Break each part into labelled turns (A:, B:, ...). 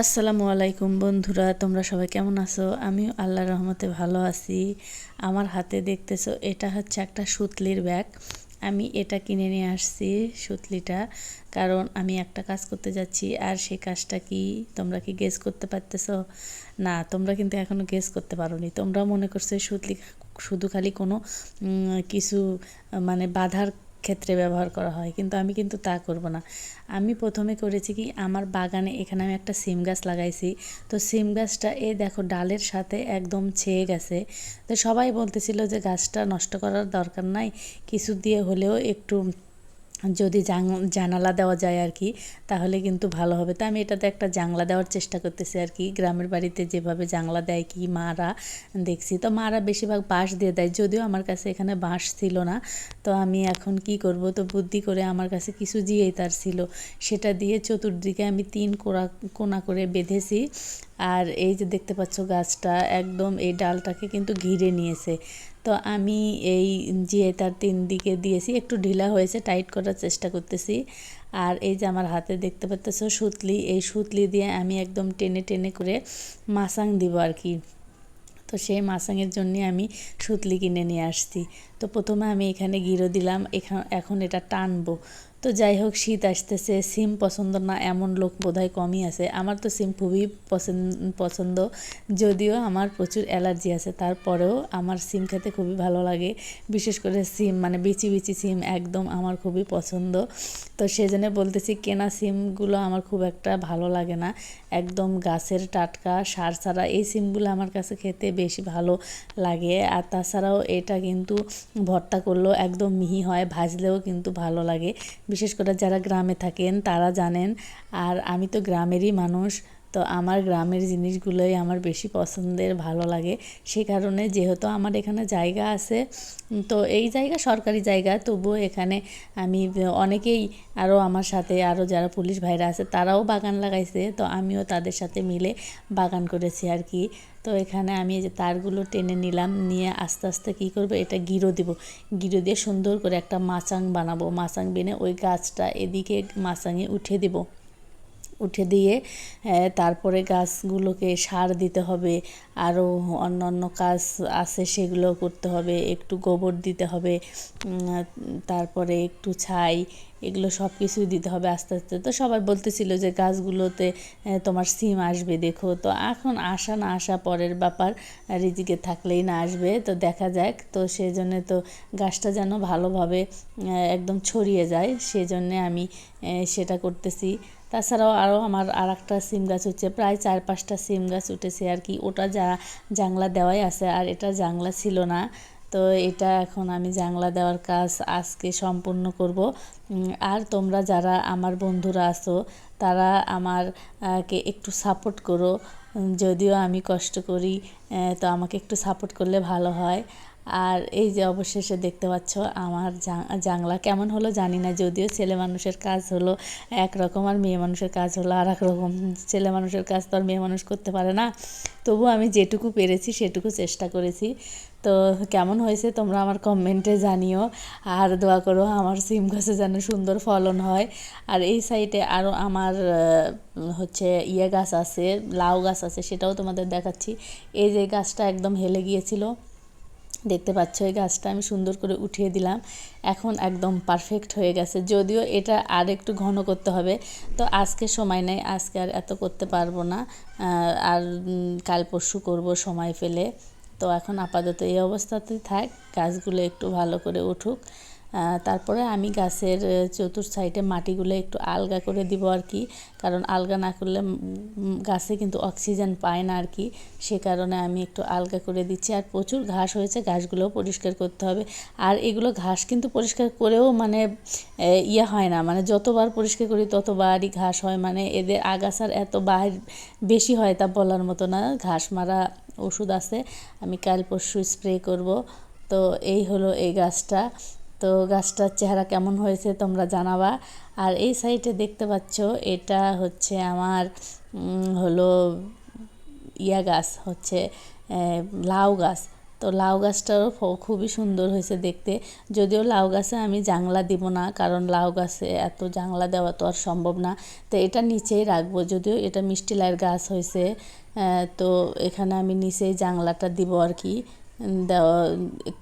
A: আসসালামু আলাইকুম বন্ধুরা, তোমরা সবাই কেমন আছো? আমি আল্লাহর রহমতে ভালো আছি। আমার হাতে দেখতেছো, এটা হচ্ছে একটা সুতলির ব্যাগ। আমি এটা কিনে নিয়ে আসছি সুতলিটা, কারণ আমি একটা কাজ করতে যাচ্ছি, আর সেই কাজটা কি তোমরা কি গেস করতে পারতেছ? না, তোমরা কিন্তু এখনও গেস করতে পারোনি। তোমরা মনে করছ সুতলি শুধু খালি কোনো কিছু মানে বাধার ক্ষেত্রে ব্যবহার করা হয়, কিন্তু আমি কিন্তু তা করব না। আমি প্রথমে করেছি কি, আমার বাগানে এখানে আমি একটা সিম গাছ লাগাইছি। তো সিম গাছটা এ দেখো ডালের সাথে একদম ছেয়ে গেছে। তো সবাই বলতেছিল যে গাছটা নষ্ট করার দরকার নাই, কিছু দিয়ে হলেও একটু যদি জানালা দেওয়া যায় আর কি, তাহলে কিন্তু ভালো হবে। তো আমি এটাতে একটা জাংলা দেওয়ার চেষ্টা করতেছি আর কি। গ্রামের বাড়িতে যেভাবে জাংলা দেয় কি মারা দেখছি। তো মারা বেশিরভাগ বাঁশ দিয়ে দেয়। যদিও আমার কাছে এখানে বাঁশ ছিল না, তো আমি এখন কি করব? তো বুদ্ধি করে আমার কাছে কিছু জিয়েই তার ছিল। সেটা দিয়ে চতুর্দিকে আমি তিন কোড়া, কোনা করে বেঁধেছি। আর এই যে দেখতে পাচ্ছ গাছটা, একদম এই ডালটাকে কিন্তু ঘিরে নিয়েছে। তো আমি এই যে তার তিন দিকে দিয়েছি, একটু ঢিলা হয়েছে, টাইট করার চেষ্টা করতেছি। আর এই যে আমার হাতে দেখতে পাচ্তেছো সুতলি, এই সুতলি দিয়ে আমি একদম টেনে টেনে করে মাসাং দিব আর কি। তো সেই মাসাঙের জন্যে আমি সুতলি কিনে নিয়ে আসছি। তো প্রথমে আমি এখানে গিরো দিলাম এখান এখন এটা টানবো। তো যাই হোক শীত আসতেছে, সিম পছন্দ না, এমন লোক বোধহয় কমই আছে। আমার তো সিম খুবই পছন্দ পছন্দ। যদিও আমার প্রচুর অ্যালার্জি আছে, তারপরেও আমার সিম খেতে খুবই ভালো লাগে। বিশেষ করে সিম মানে বিচি বিচি সিম একদম আমার খুবই পছন্দ। তো সেজন্য বলতেছি, কেনা সিমগুলো আমার খুব একটা ভালো লাগে না। একদম গাছের টাটকা সার ছাড়া এই সিমগুলো আমার কাছে খেতে বেশি ভালো লাগে। আর তাছাড়াও এটা কিন্তু ভর্তা করলেও একদম মিহি হয়, ভাজলেও কিন্তু ভালো লাগে। বিশেষ করে যারা গ্রামে থাকেন তারা জানেন। আর আমি তো গ্রামেরই মানুষ তো আমার গ্রামের জিনিসগুলোই আমার বেশি পছন্দের, ভালো লাগে। সে কারণে যেহেতু আমার এখানে জায়গা আছে তো এই জায়গা সরকারি জায়গা, তবুও এখানে আমি অনেকেই আরও আমার সাথে আরও যারা পুলিশ ভাইরা আছে, তারাও বাগান লাগাইছে। তো আমিও তাদের সাথে মিলে বাগান করেছি আর কি। তো এখানে আমি যে তারগুলো টেনে নিলাম, নিয়ে আস্তে আস্তে কী করব, এটা গিরো দিব। গিরো দিয়ে সুন্দর করে একটা মাচাং বানাবো। মাচাং বেনে ওই গাছটা এদিকে মাচাঙে উঠে দিব। উঠে দিয়ে তারপরে গাছগুলোকে সার দিতে হবে আরও অন্য অন্য কাজ আছে সেগুলো করতে হবে, একটু গোবর দিতে হবে তারপরে একটু ছাই, এগুলো সব কিছুই দিতে হবে আস্তে আস্তে। তো সবাই বলতেছিল যে গাছগুলোতে তোমার সিম আসবে, দেখো। তো এখন আসা না আসা পরের ব্যাপার, রিজিকে থাকলেই না আসবে, তো দেখা যাক। তো সেই জন্যে তো গাছটা যেন ভালোভাবে একদম ছড়িয়ে যায়, সেজন্যে আমি সেটা করতেছি। তাছাড়াও আরও আমার আর একটা সিম গাছ হচ্ছে, প্রায় চার পাঁচটা সিম গাছ উঠেছে আর কি। ওটা যা জাংলা দেওয়াই আছে আর এটা জাংলা ছিল না। তো এটা এখন আমি জাংলা দেওয়ার কাজ আজকে সম্পূর্ণ করব। আর তোমরা যারা আমার বন্ধুরা আছো, তারা আমার কে একটু সাপোর্ট করো। যদিও আমি কষ্ট করি তো আমাকে একটু সাপোর্ট করলে ভালো হয়। আর এই যে অবশেষে দেখতে পাচ্ছ আমার জাংলা কেমন হলো জানি না, যদিও ছেলে মানুষের কাজ হলো একরকম আর মেয়ে মানুষের কাজ হলো আর এক রকম। ছেলে মানুষের কাজ তো আর মেয়ে মানুষ করতে পারে না। তবু আমি যেটুকু পেরেছি সেটুকু চেষ্টা করেছি। তো কেমন হয়েছে তোমরা আমার কমেন্টে জানিও। আর দোয়া করো আমার সিম গাছে যেন সুন্দর ফলন হয়। আর এই সাইডে আরও আমার হচ্ছে ইয়ে গাছ আছে, লাউ গাছ আছে, সেটাও তোমাদের দেখাচ্ছি। এই যে গাছটা একদম হেলে গিয়েছিল। দেখতে পাচ্ছ এই গাছটা আমি সুন্দর করে উঠিয়ে দিলাম। এখন একদম পারফেক্ট হয়ে গেছে। যদিও এটা আর একটু ঘন করতে হবে, তো আজকে সময় নেই, আজকে আর এত করতে পারব না। আর কাল পরশু করব সময় পেলে। তো এখন আপাতত এই অবস্থাতেই থাক, গাছগুলো একটু ভালো করে উঠুক। তারপরে আমি গাছের চতুর সাইডে মাটিগুলো একটু আলগা করে দিব আর কি। কারণ আলগা না করলে গাছে কিন্তু অক্সিজেন পায় না আর কি। সে কারণে আমি একটু আলগা করে দিচ্ছি। আর প্রচুর ঘাস হয়েছে, ঘাসগুলোও পরিষ্কার করতে হবে। আর এগুলো ঘাস কিন্তু পরিষ্কার করেও মানে ইয়ে হয় না। মানে যতবার পরিষ্কার করি ততবারই ঘাস হয়। মানে এদের আগাছার এত বাহির বেশি হয় তা বলার মতো না। ঘাস মারা ওষুধ আছে। আমি কাল পরশু স্প্রে করব। তো এই হলো এই গাছটা। তো গাছটার চেহারা কেমন হয়েছে তোমরা জানাবা। আর এই সাইডে দেখতে পাচ্ছ, এটা হচ্ছে আমার হলো ইয়া গাছ, হচ্ছে লাউ গাছ। তো লাউ গাছটাও খুবই সুন্দর হয়েছে দেখতে। যদিও লাউ গাছে আমি জাংলা দিব না, কারণ লাউ গাছে এত জাংলা দেওয়া তো আর সম্ভব না। তো এটা নিচেই রাখব, যদিও এটা মিষ্টি লাইয়ের গাছ হয়েছে তো এখানে আমি নিচেই জাংলাটা দিব আর কি। দেওয়া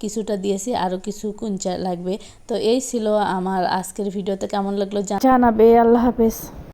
A: কিছুটা দিয়েছি আরও কিছু কুঞ্চা লাগবে। তো এই ছিল আমার আজকের ভিডিওতে কেমন লাগল জানাবে, আল্লাহ হাফেজ।